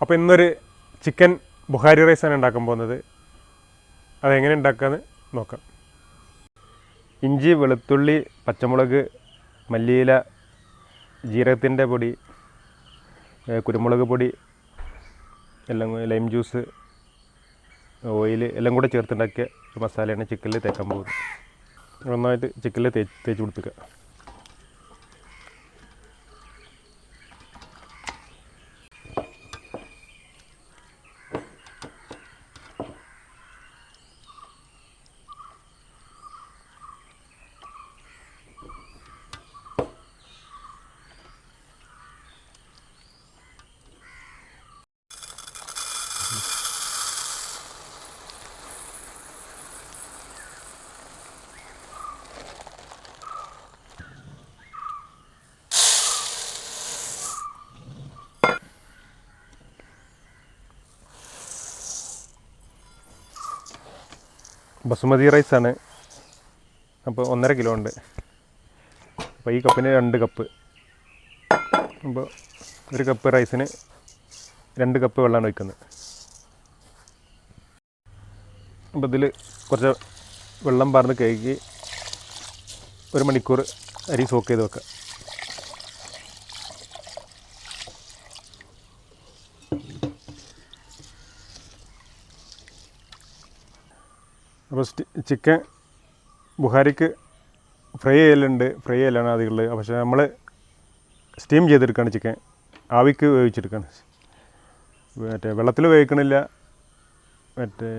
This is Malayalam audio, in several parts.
അപ്പോൾ ഇന്നൊരു ചിക്കൻ ബുഹാരി റൈസാണ് ഉണ്ടാക്കാൻ പോകുന്നത്. അതെങ്ങനെ ഉണ്ടാക്കാന്ന് നോക്കാം. ഇഞ്ചി വെളുത്തുള്ളി പച്ചമുളക് മല്ലിയില ജീരകത്തിന്റെ പൊടി കുരുമുളക് പൊടി എല്ലാം ലൈം ജ്യൂസ് ഓയിൽ എല്ലാം കൂടെ ചേർത്തുണ്ടാക്കിയ മസാലയാണ് ചിക്കനിൽ തേക്കാൻ പോകുന്നത്. നന്നായിട്ട് ചിക്കനിൽ തേച്ച് തേച്ച് പിടിപ്പിക്കുക. ബസുമതി റൈസാണ്. അപ്പോൾ ഒന്നര കിലോ ഉണ്ട്. അപ്പോൾ ഈ കപ്പിന് രണ്ട് കപ്പ്. അപ്പോൾ ഒരു കപ്പ് റൈസിന് രണ്ട് കപ്പ് വെള്ളമാണ് ഒഴിക്കുന്നത്. അപ്പോൾ ഇതിൽ കുറച്ച് വെള്ളം പാർന്ന് കഴുകി ഒരു മണിക്കൂർ അരി സോക്ക് ചെയ്ത് വെക്കുക. അപ്പോൾ ചിക്കൻ ബുഹാരിക്ക് ഫ്രൈ ചെയ്യലുണ്ട്. ഫ്രൈ ചെയ്യലാണ് അതിലുള്ളത് പക്ഷേ നമ്മൾ സ്റ്റീം ചെയ്തെടുക്കുകയാണ് ചിക്കൻ. ആവിക്ക് വേവിച്ചെടുക്കുകയാണ് മറ്റേ വെള്ളത്തിൽ വേവിക്കണില്ല. മറ്റേ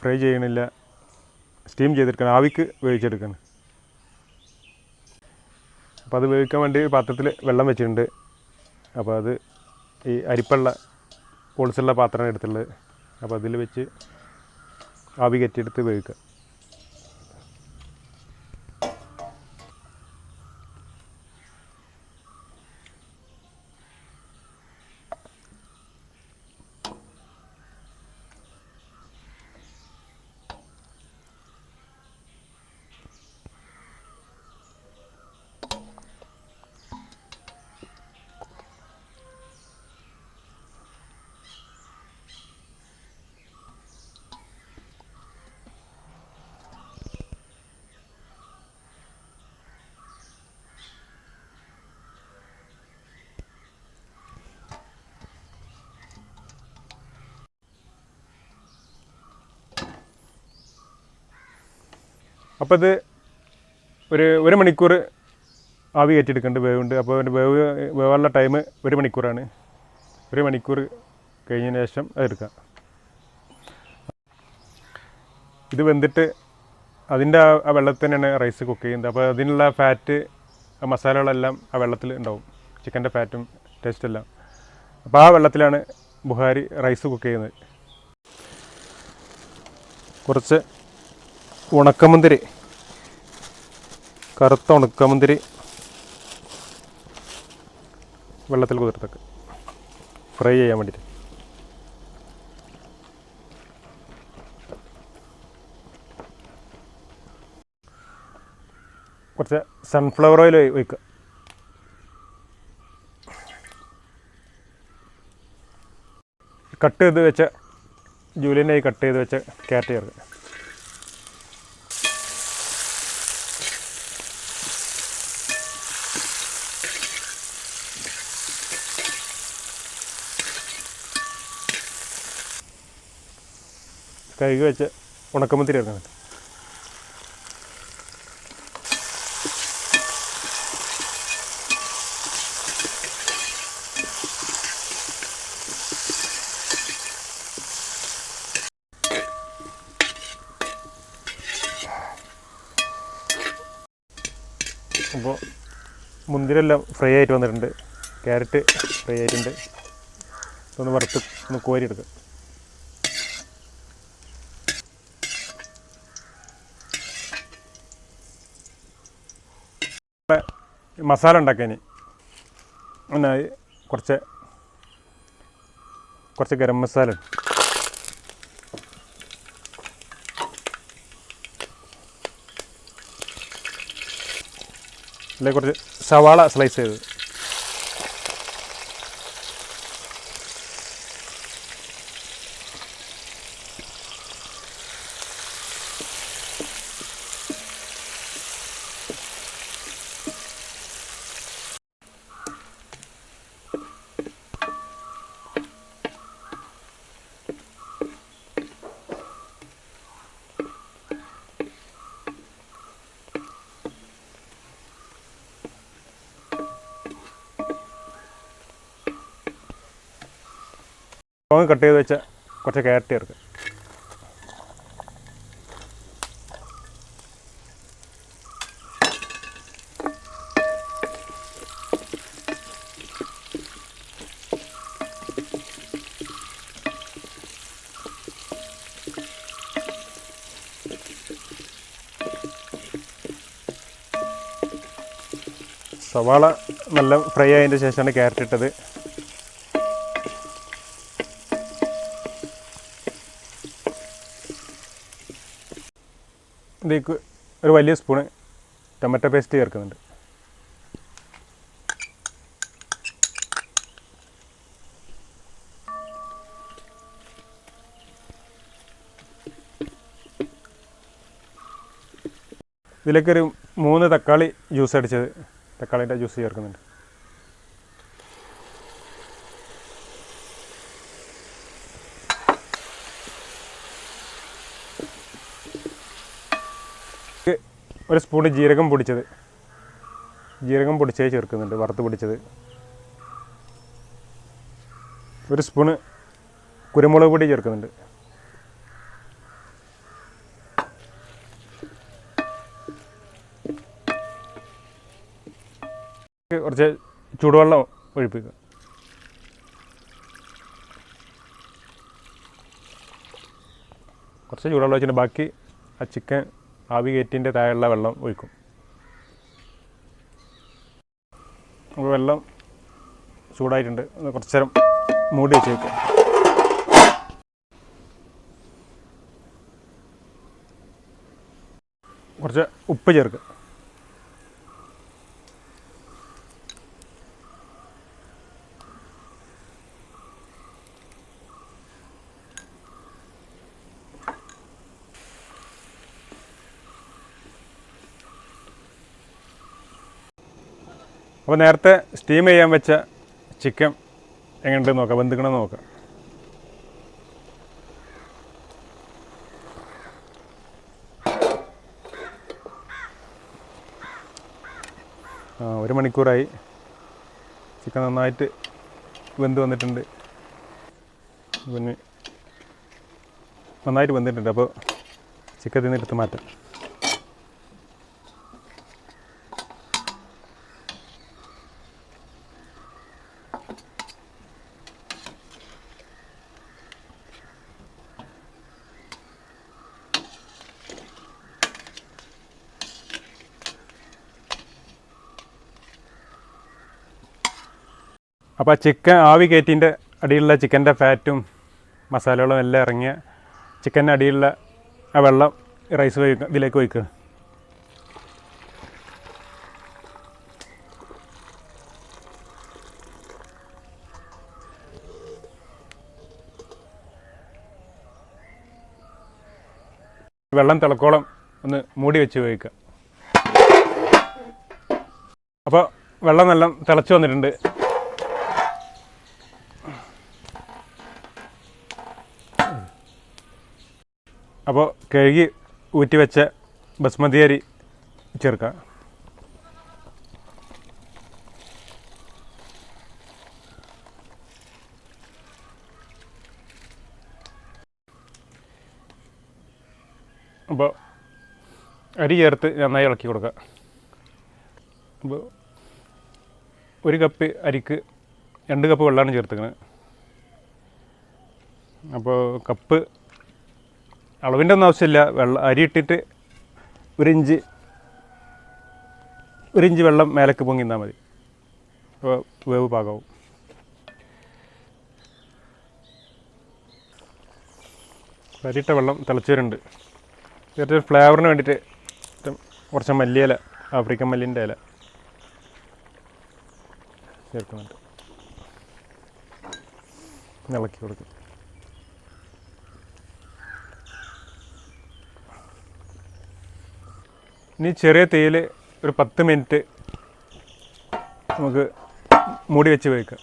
ഫ്രൈ ചെയ്യണില്ല. സ്റ്റീം ചെയ്തെടുക്കണം. ആവിക്ക് വേവിച്ചെടുക്കണം. അപ്പോൾ അത് വേവിക്കാൻ വേണ്ടി പാത്രത്തിൽ വെള്ളം വെച്ചിട്ടുണ്ട്. അപ്പോൾ അത് ഈ അരിപ്പള്ള പൊളിച്ചുള്ള പാത്രമാണ് എടുത്തുള്ളത്. അപ്പോൾ അതിൽ വെച്ച് ആവി കെട്ടിയെടുത്ത് വേവിക്കുക. അപ്പോൾ ഇത് ഒരു ഒരു മണിക്കൂർ ആവി കയറ്റിയെടുക്കേണ്ട വേവുണ്ട്. അപ്പോൾ അതിന്റെ വേവ് വേവാനുള്ള ടൈം ഒരു മണിക്കൂറാണ്. ഒരു മണിക്കൂർ കഴിഞ്ഞതിന് ശേഷം അതെടുക്കാം ഇത് വെന്തിട്ട് അതിന്റെ ആ വെള്ളത്തിൽ തന്നെയാണ് റൈസ് കുക്ക് ചെയ്യുന്നത്. അപ്പോൾ അതിനുള്ള ഫാറ്റ് മസാലകളെല്ലാം ആ വെള്ളത്തിൽ ഉണ്ടാവും. ചിക്കന്റെ ഫാറ്റും ടേസ്റ്റ് എല്ലാം. അപ്പോൾ ആ വെള്ളത്തിലാണ് ബുഹാരി റൈസ് കുക്ക് ചെയ്യുന്നത്. കുറച്ച് ഉണക്കമുന്തിരി. കറുത്ത ഉണക്കമുന്തിരി. വെള്ളത്തിൽ കുതിർത്തൊക്കെ. ഫ്രൈ ചെയ്യാൻ വേണ്ടിയിട്ട് കുറച്ച് സൺഫ്ലവർ ഓയിൽ ഒഴിക്കുക കട്ട് ചെയ്ത് വെച്ച ജൂലിയനായി കട്ട് ചെയ്ത് വെച്ച കാറ്റ് ചേർക്കുക കഴുകി വെച്ച് ഉണക്കമുന്തിരി ഇറങ്ങുന്നുണ്ട് അപ്പോൾ മുന്തിരെല്ലാം ഫ്രൈ ആയിട്ട് വന്നിട്ടുണ്ട്. ക്യാരറ്റ് ഫ്രൈ ആയിട്ടുണ്ട്. ഒന്ന് വറുത്ത് ഒന്ന് കോരിയെടുക്കുക മസാല ഉണ്ടാക്കാൻ ഒന്നായി കുറച്ച് കുറച്ച് ഗരം മസാല. അല്ലെങ്കിൽ കുറച്ച് സവാള സ്ലൈസ് ചെയ്ത് ലോങ് കട്ട് ചെയ്ത് വെച്ച കുറച്ച് ക്യാരറ്റ് ചേർക്കുക സവാള നല്ല ഫ്രൈ ആയതിന്റെ ശേഷമാണ് ക്യാരറ്റ് ഇട്ടത്. ഇതിലേക്ക് ഒരു വലിയ സ്പൂണ് ടൊമാറ്റോ പേസ്റ്റ് ചേർക്കുന്നുണ്ട്. ഇതിലേക്കൊരു മൂന്ന് തക്കാളി ജ്യൂസ് അടിച്ചത്. തക്കാളിന്റെ ജ്യൂസ് ചേർക്കുന്നുണ്ട് ഇത് ഒരു സ്പൂൺ ജീരകം പൊടിച്ചത്. ജീരകം പൊടിച്ചേ ചേർക്കുന്നുണ്ട് വറുത്ത് പൊടിച്ചത്. ഒരു സ്പൂണ് കുരുമുളക് പൊടി ചേർക്കുന്നുണ്ട്. കുറച്ച് ചൂടുവെള്ളം ഒഴിപ്പിക്കുക. കുറച്ച് ചൂടുവെള്ളം വെച്ചിട്ട് ബാക്കി ആ ചിക്കൻ ആവി കയറ്റിന്റെ താഴെയുള്ള വെള്ളം ഒഴിക്കും. അപ്പോൾ വെള്ളം ചൂടായിട്ടുണ്ട്. കുറച്ച് നേരം മൂടി വെച്ച് വെക്കുക കുറച്ച് ഉപ്പ് ചേർക്കുക അപ്പോൾ നേരത്തെ സ്റ്റീം ചെയ്യാൻ വെച്ച ചിക്കൻ എങ്ങനെയുണ്ട് നോക്കാം. വെന്തുക്കണമെന്ന് നോക്കാം. ആ ഒരു മണിക്കൂറായി. ചിക്കൻ നന്നായിട്ട് വെന്ത് വന്നിട്ടുണ്ട്. പിന്നെ നന്നായിട്ട് വെന്തിട്ടുണ്ട്. അപ്പോൾ ചിക്കൻ തിന്നെടുത്ത് മാറ്റാം. അപ്പോൾ ചിക്കൻ ആവി കയറ്റിന്റെ അടിയിലുള്ള ചിക്കന്റെ ഫാറ്റും മസാലകളും എല്ലാം ഇറങ്ങിയ ചിക്കന്റെ അടിയിലുള്ള ആ വെള്ളം റൈസ് വയ്ക്കുക ഇതിലേക്ക് വയ്ക്കുക വെള്ളം തിളക്കോളം ഒന്ന് മൂടി വെച്ച് ഉപയോഗിക്കുക അപ്പോൾ വെള്ളം നല്ല തിളച്ച് വന്നിട്ടുണ്ട്. അപ്പോൾ കഴുകി ഊറ്റി വെച്ച ബസ്മതി അരി ചേർക്കാം അപ്പോൾ അരി ചേർത്ത് നന്നായി ഇളക്കി കൊടുക്കുക. അപ്പോൾ ഒരു കപ്പ് അരിക്ക് രണ്ട് കപ്പ് വെള്ളമാണ് ചേർത്തിക്കുന്നത് അപ്പോൾ കപ്പ് അളവിന്റെ ഒന്നും ആവശ്യമില്ല. വെള്ളം അരി ഇട്ടിട്ട് ഒരു ഇഞ്ച് ഒരു ഇഞ്ച് വെള്ളം മേലേക്ക് മതി. അപ്പോൾ വേവ് പാകവും അരിയിട്ട വെള്ളം തിളച്ചവരുണ്ട് തീർച്ചയായും ഫ്ലേവറിന് വേണ്ടിയിട്ട് കുറച്ച് മല്ലിയില ആഫ്രിക്കൻ മല്ലിന്റെ ഇല ചേർക്കുന്നുണ്ട്. ഇളക്കി കൊടുക്കും. ഇനി ചെറിയ തീയിൽ ഒരു പത്ത് മിനിറ്റ് നമുക്ക് മൂടി വെച്ച് വയ്ക്കാം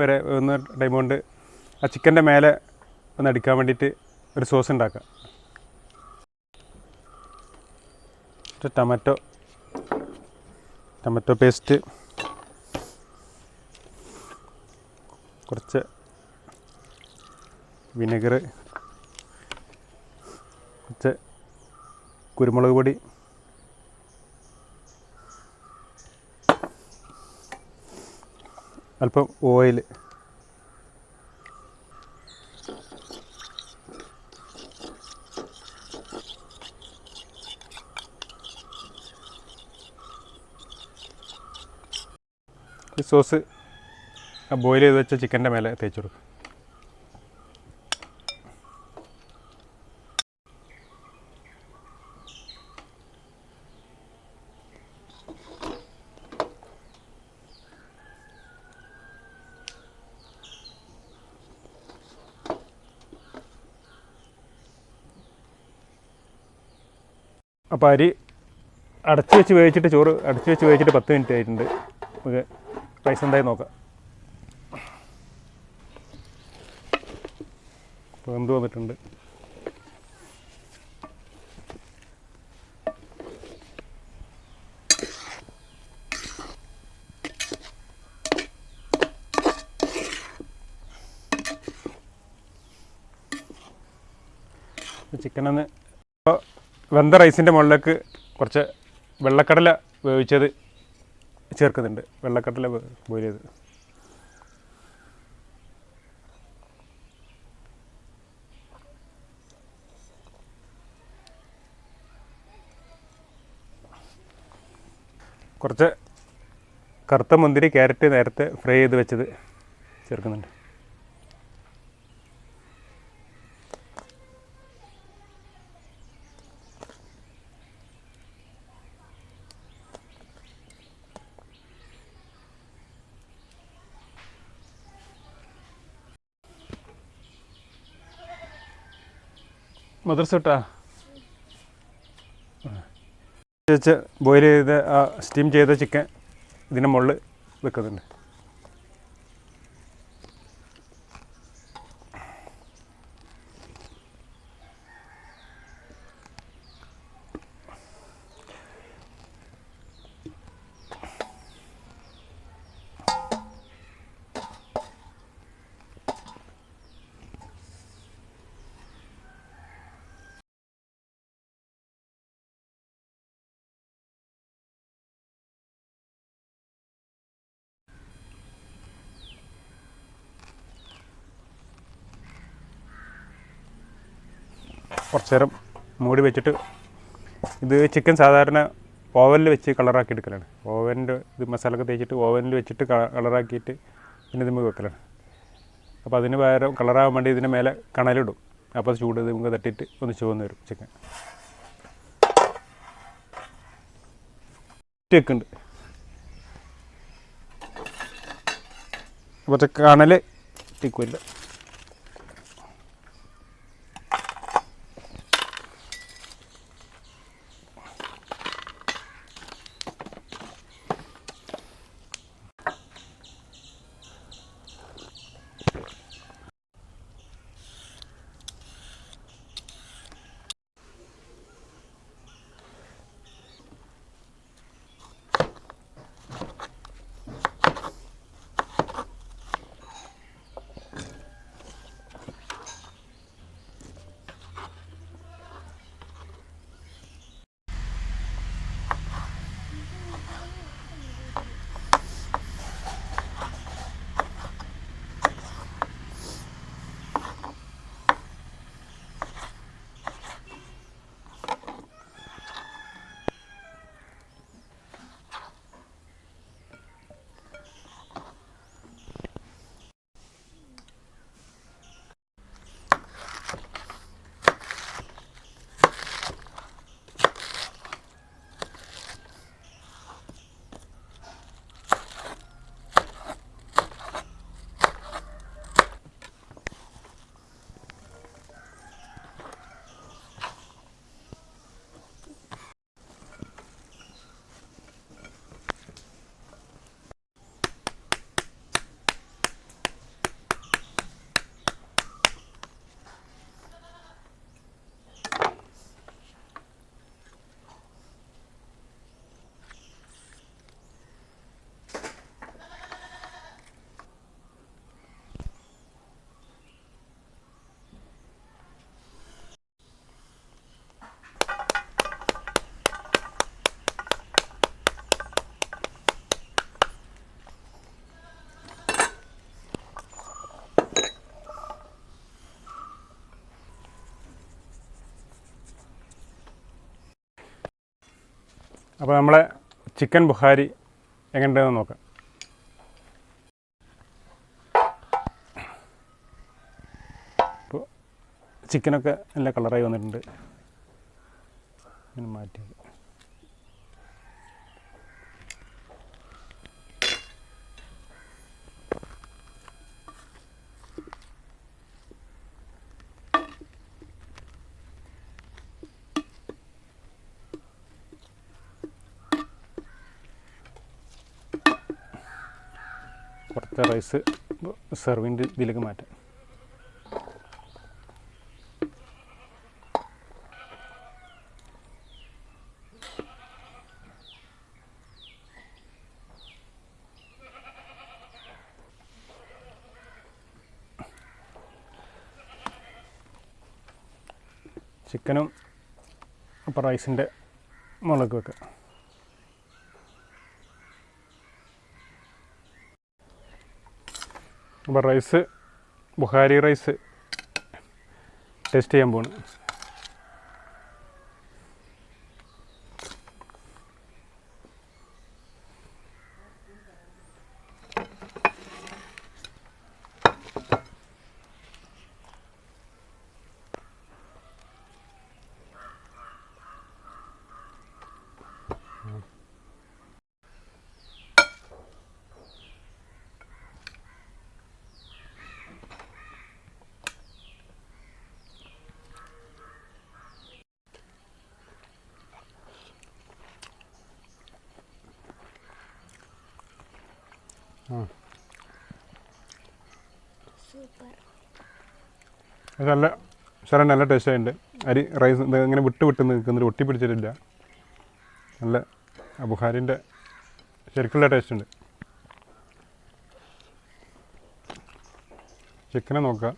വരെ ഒന്ന് ടൈം കൊണ്ട് ആ ചിക്കന്റെ മേലെ ഒന്ന് അടിക്കാൻ വേണ്ടിയിട്ട് ഒരു സോസ് ഉണ്ടാക്കാം. ടൊമാറ്റോ ടൊമാറ്റോ പേസ്റ്റ് കുറച്ച് വിനെഗർ കുറച്ച് കുരുമുളക് പൊടി അല്പം ഓയിൽ സോസ് ആ ബോയിൽ ചെയ്ത് വെച്ച ചിക്കന്റെ മേലെ തേച്ച് കൊടുക്കും. അപ്പോൾ അരി അടച്ചു വെച്ച് വേവിച്ചിട്ട് ചോറ് അടച്ചു വെച്ച് വേവിച്ചിട്ട് പത്ത് മിനിറ്റ് ആയിട്ടുണ്ട്. നമുക്ക് റൈസ് എന്തായി നോക്കാം. ഇപ്പോൾ ചിക്കനൊന്ന് ഇപ്പോൾ വെന്ത റൈസിന്റെ മുകളിലേക്ക് കുറച്ച് വെള്ളക്കടല വേവിച്ചത് ചേർക്കുന്നുണ്ട്. വെള്ളക്കടല ബോയിൽ ചെയ്ത്. കുറച്ച് കറുത്ത മുന്തിരി ക്യാരറ്റ് നേരത്തെ ഫ്രൈ ചെയ്ത് വെച്ചത് ചേർക്കുന്നുണ്ട്. മദർസ് വെച്ച് ബോയിൽ ചെയ്ത് സ്റ്റീം ചെയ്ത ചിക്കൻ ഇതിന്റെ മുകളിൽ വെക്കുന്നുണ്ട്. കുറച്ച് നേരം മൂടി വെച്ചിട്ട് ഇത് ചിക്കൻ സാധാരണ ഓവനിൽ വെച്ച് കളറാക്കി എടുക്കലാണ്. ഓവനിന്റെ ഇത് മസാലയൊക്കെ തേച്ചിട്ട് ഓവനിൽ വെച്ചിട്ട് കളറാക്കിയിട്ട് പിന്നെ ഇത് നമുക്ക് വെക്കലാണ്. അപ്പോൾ അതിന് പകരം കളറാകാൻ വേണ്ടി ഇതിന്റെ മേലെ കണലിടും. അപ്പോൾ അത് ചൂട് നമുക്ക് തട്ടിയിട്ട് ഒന്ന് ചുവന്ന് വരും ചിക്കൻ വെക്കുന്നുണ്ട് കുറച്ച് കണൽ ടിക്കില്ല അപ്പോൾ നമ്മളെ ചിക്കൻ ബുഹാരി എങ്ങനെയുണ്ടെന്ന് നോക്കാം. ചിക്കനൊക്കെ നല്ല കളറായി വന്നിട്ടുണ്ട്. മാറ്റി കുറച്ച് റൈസ് സെർവിന്റെ ഇതിലേക്ക് മാറ്റാം. ചിക്കനും അപ്പോൾ റൈസിന്റെ മുളക് വെക്കാം. അപ്പോൾ റൈസ് ബുഹാരി റൈസ് ടേസ്റ്റ് ചെയ്യാൻ പോണ്. നല്ല ശരം നല്ല ടേസ്റ്റ് ആയിട്ടുണ്ട്. അരി റൈസ് ഇങ്ങനെ വിട്ട് വിട്ട് നിൽക്കുന്നില്ല ഒട്ടി പിടിച്ചിട്ടില്ല. നല്ല അബുഹാരിന്റെ ബുഹാരിന്റെ ശരിക്കുള്ള ടേസ്റ്റ് ഉണ്ട്. ചിക്കനെ നോക്കുക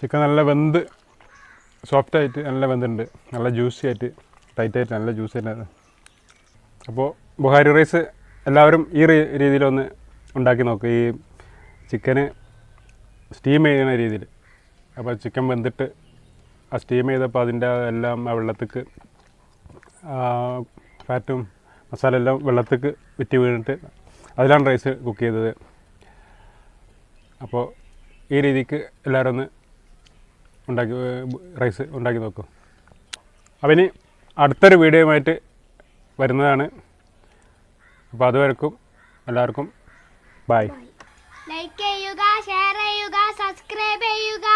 ചിക്കൻ നല്ല വെന്ത് സോഫ്റ്റായിട്ട് നല്ല വെന്തുണ്ട്. നല്ല ജ്യൂസി ആയിട്ട്. ടൈറ്റ് ആയിട്ട് നല്ല ജ്യൂസ് ആയിട്ട് അപ്പോൾ ബുഹാരി റൈസ് എല്ലാവരും ഈ രീതിയിലൊന്ന് ഉണ്ടാക്കി നോക്കുക ഈ ചിക്കന് സ്റ്റീം ചെയ്യുന്ന രീതിയിൽ അപ്പോൾ ചിക്കൻ വെന്തിട്ട് ആ സ്റ്റീം ചെയ്തപ്പോൾ അതിന്റെ എല്ലാം ആ വെള്ളത്തേക്ക് ഫാറ്റും മസാല എല്ലാം വെള്ളത്തേക്ക് വിറ്റ് വീണിട്ട് അതിലാണ് റൈസ് കുക്ക് ചെയ്തത്. അപ്പോൾ ഈ രീതിക്ക് എല്ലാവരും ഒന്ന് ഉണ്ടാക്കി റൈസ് ഉണ്ടാക്കി നോക്കും. അപ്പം ഇനി അടുത്തൊരു വീഡിയോയുമായിട്ട് വരുന്നതാണ്. അപ്പോൾ അതുവരക്കും എല്ലാവർക്കും ബൈ. ലൈക്ക് ചെയ്യുക ഷെയർ ചെയ്യുക സബ്സ്ക്രൈബ് ചെയ്യുക.